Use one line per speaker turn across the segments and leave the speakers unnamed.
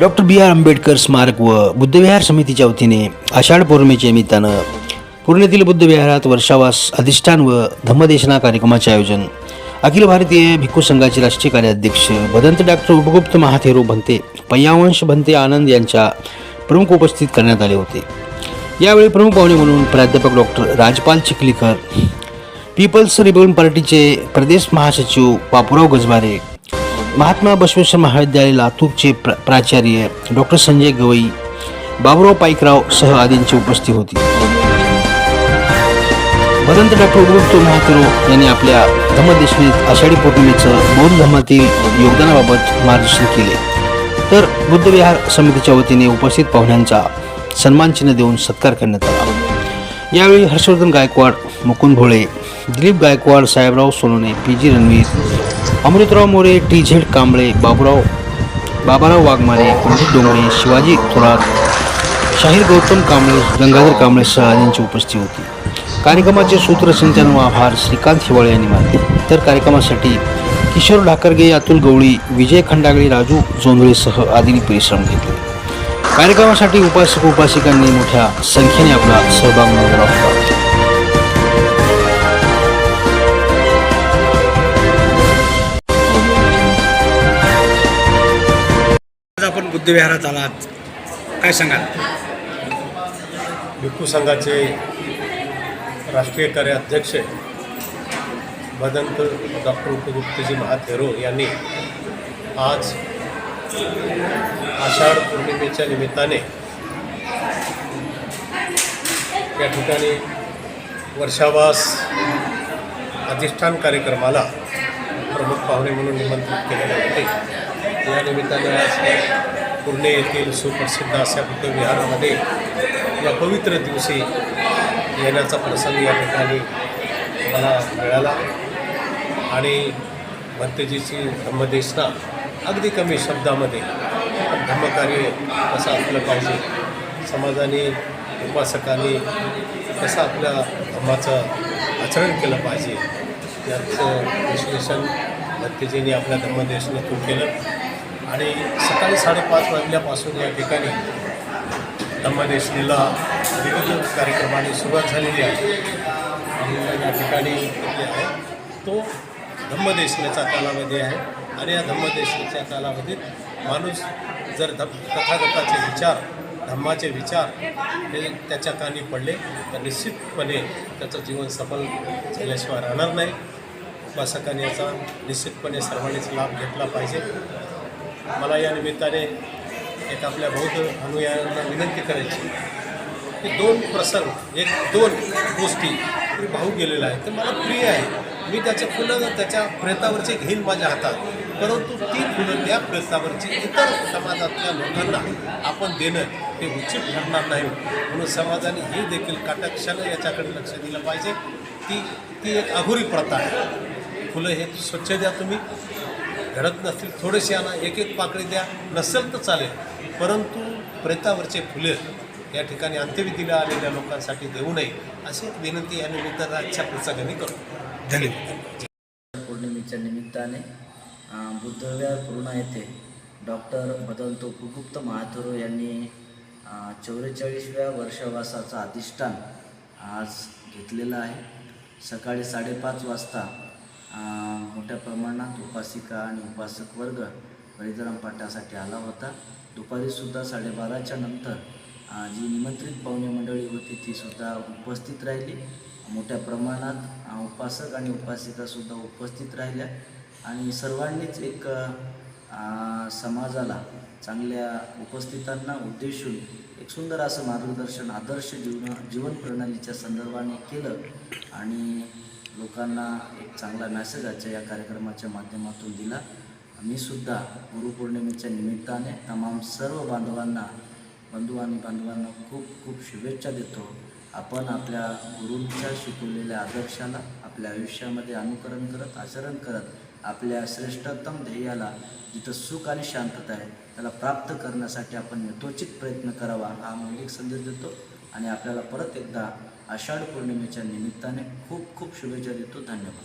Doctor बी R Ambedkar स्मारक व बुद्धविहार समितीच्या वतीने आषाढ पौर्णिमेच्या निमित्तानं पुण्यातील बुद्धविहारात वर्षावास अधिष्ठान व धम्मदेशना कार्यक्रमाचे आयोजन. अखिल भारतीय भिक्खू संघाचे राष्ट्रीय कार्याध्यक्ष भदंत डॉक्टर उपगुप्त महाथेरो भंते पय्यावंश भंते आनंद यांच्या प्रमुख उपस्थित करण्यात आले होते. यावेळी प्रमुख पाहुणे म्हणून प्राध्यापक doctor Rajpal Chikhlikar People's Republican पार्टीचे प्रदेश महासचिव बापूराव गजबारे महात्मा बसवेश्वर महाविद्यालय लातूरचे प्र प्राचार्य डॉक्टर संजय गवई बाबुराव पाईकराव सह आदींची उपस्थिती होती. भदंत डॉक्टर उपगुप्त महाथेरो यांनी आपल्या धम्मदेशनीत आषाढी पौर्णिमेचं बौद्ध धर्मातील योगदानाबाबत मार्गदर्शन केले. तर बुद्धविहार समितीच्या वतीने उपस्थित पाहुण्यांचा सन्मानचिन्ह देऊन सत्कार करण्यात आला. यावेळी Harshvardhan Gaikwad Mukund Bhole Dilip Gaikwad Sahebrao Sonone P G Ranveer Amritrao More T Z Kamble Baburao Babarao Waghmare Pandit Dongre Shivaji Thorat Shahir Gautam Kamble Gangadhar Kamble कांबळेसह यांची उपस्थिती होती. कार्यक्रमाचे सूत्रसंचालन व आभार. श्रीकांत हिवाळे यांनी मानले. तर कार्यक्रमासाठी किशोर ढाकरगे अतुल गवळी विजय खंडागळे राजू जोंधळेसह आदींनी परिश्रम घेतले. कार्यक्रमासाठी उपासक उपासिकांनी मोठ्या संख्येने आपला सहभाग नोंदवला होता.
बुद्धविहारात आलात. काय सांगाल?
भिक्खू संघाचे राष्ट्रीय कार्याध्यक्ष भदंत डॉक्टर उपगुप्तजी महाथेरो यांनी आज आषाढ पौर्णिमेच्या निमित्ताने या ठिकाणी वर्षावास अधिष्ठान कार्यक्रमाला प्रमुख पाहुणे म्हणून निमंत्रित केलेले होते. या निमित्ताने आज पुणे येथील सुप्रसिद्ध अशा बुद्ध विहारामध्ये या पवित्र दिवशी येण्याचा प्रसंग या ठिकाणी मला मिळाला. आणि भंतेजीची धम्मदेशना अगदी कमी शब्दामध्ये धम्मकार्य कसं असलं पाहिजे समाजाने उपासकाने कसं आपल्या धम्माचं आचरण केलं पाहिजे याचं विश्लेषण भंतेजींनी आपल्या धम्मदेशनातून केलं. आणि सकाळी साडेपाच वाजल्यापासून या ठिकाणी धम्मदेशनीला विविध कार्यक्रमाने सुरुवात झालेली आहे. आणि या ठिकाणी आहे तो धम्मदेशनेचा कालावधी आहे. आणि या धम्मदेशनेच्या कालावधीत माणूस जर धम तथागताचे विचार धम्माचे विचार हे त्याच्या कानी पडले तर निश्चितपणे त्याचं जीवन सफल झाल्याशिवाय राहणार नाही. उपासकाने याचा निश्चितपणे सर्वांनीच लाभ घेतला पाहिजे. मला या निमित्ताने एक आपल्या बौद्ध अनुयायांना विनंती करायची. की दोन प्रसंग एक दोन गोष्टी मी भाऊ गेलेला आहे. तर मला प्रिय आहे. मी त्याच्या फुलं त्याच्या प्रेतावरचे घेईन माझ्या हातात. परंतु ती फुलं त्या प्रेतावरची इतर समाजातल्या लोकांना आपण देणं हे उचित ठरणार नाही. म्हणून समाजाने हे देखील काटाक्षानं याच्याकडे लक्ष दिलं पाहिजे. ती ती एक अघोरी प्रथा आहे. फुलं हे स्वच्छ द्या तुम्ही. घडत नसतील थोडेसे आणा एक एक पाकळी द्या. नसेल तर चालेल. परंतु प्रेतावरचे फुले या ठिकाणी अंत्यविधीला आलेल्या लोकांसाठी देऊ नये अशी एक विनंती या निमित्तानं आजच्या प्रसंगाने करतो.
धन्यवाद.
पौर्णिमेच्या निमित्ताने बुद्धव्या पूर्णा येथे डॉक्टर भदंतो कुगुप्त महाथुरो यांनी चौवेचाळीसव्या वर्षवासाचं अधिष्ठान आज घेतलेलं आहे. सकाळी साडेपाच वाजता मोठ्या प्रमाणात उपासिका आणि उपासक वर्ग बलिदान पाठासाठी आला होता. दुपारीसुद्धा साडेबाराच्या नंतर जी निमंत्रित पाहुणे मंडळी होती तीसुद्धा उपस्थित राहिली. मोठ्या प्रमाणात उपासक आणि उपासिकासुद्धा उपस्थित राहिल्या. आणि सर्वांनीच एक समाजाला चांगल्या उपस्थितांना उद्देशून एक सुंदर असं मार्गदर्शन आदर्श जीवन जीवन प्रणालीच्या संदर्भाने केलं. आणि लोकांना एक चांगला मॅसेज आजच्या या कार्यक्रमाच्या माध्यमातून दिला. मी सुद्धा गुरुपौर्णिमेच्या निमित्ताने तमाम सर्व बांधवांना बंधू आणि बांधवांना खूप खूप शुभेच्छा देतो. आपण आपल्या गुरूंच्या शिकवलेल्या आदर्शाला आपल्या आयुष्यामध्ये अनुकरण करत आचरण करत आपल्या श्रेष्ठतम ध्येयाला जिथं सुख आणि शांतता आहे त्याला प्राप्त करण्यासाठी आपण यथोचित प्रयत्न करावा हा मौलिक संदेश देतो. आणि आपल्याला परत एकदा आषाढ पौर्णिमेच्या निमित्ताने खूप खूप शुभेच्छा देतो. धन्यवाद.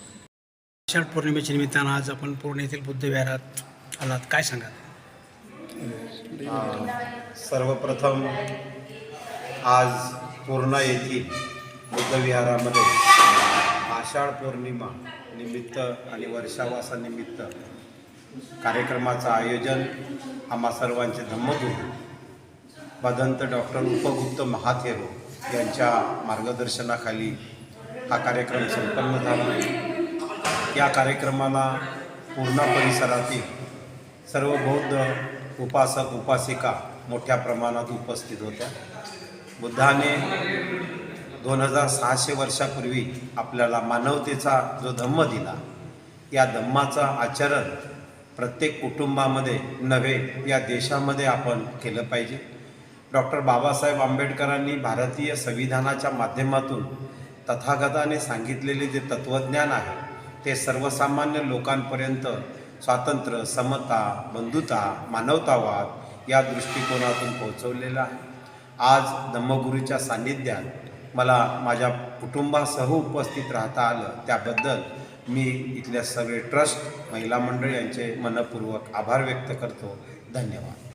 आषाढ पौर्णिमेच्या निमित्तानं आज आपण पूर्ण येथील बुद्धविहारात आलात. काय सांगाल?
सर्वप्रथम आज पूर्णा येथील बुद्धविहारामध्ये आषाढ पौर्णिमा निमित्त आणि वर्षावासानिमित्त कार्यक्रमाचं आयोजन आम्हा सर्वांचे धम्मगुरू भदंत डॉक्टर उपगुप्त महाथेरो यांच्या मार्गदर्शनाखाली हा कार्यक्रम संपन्न झाला. या कार्यक्रमाला पूर्णा परिसरातील सर्व बौद्ध उपासक उपासिका मोठ्या प्रमाणात उपस्थित होत्या. बुद्धाने दोन हजार सहाशे वर्षापूर्वी आपल्याला मानवतेचा जो धम्म दिला या धम्माचं आचरण प्रत्येक कुटुंबामध्ये नव्हे या देशामध्ये आपण केलं पाहिजे. डॉक्टर बाबासाहेब आंबेडकरांनी भारतीय संविधानाच्या माध्यमातून तथागताने सांगितलेले जे तत्त्वज्ञान आहे ते सर्वसामान्य लोकांपर्यंत स्वातंत्र्य समता बंधुता मानवतावाद या दृष्टिकोनातून पोहोचवलेलं आहे. आज धम्मगुरूच्या सान्निध्यात मला माझ्या कुटुंबासह उपस्थित राहता आलं त्याबद्दल मी इथल्या सर्व ट्रस्ट महिला मंडळ यांचे मनपूर्वक आभार व्यक्त करतो. धन्यवाद.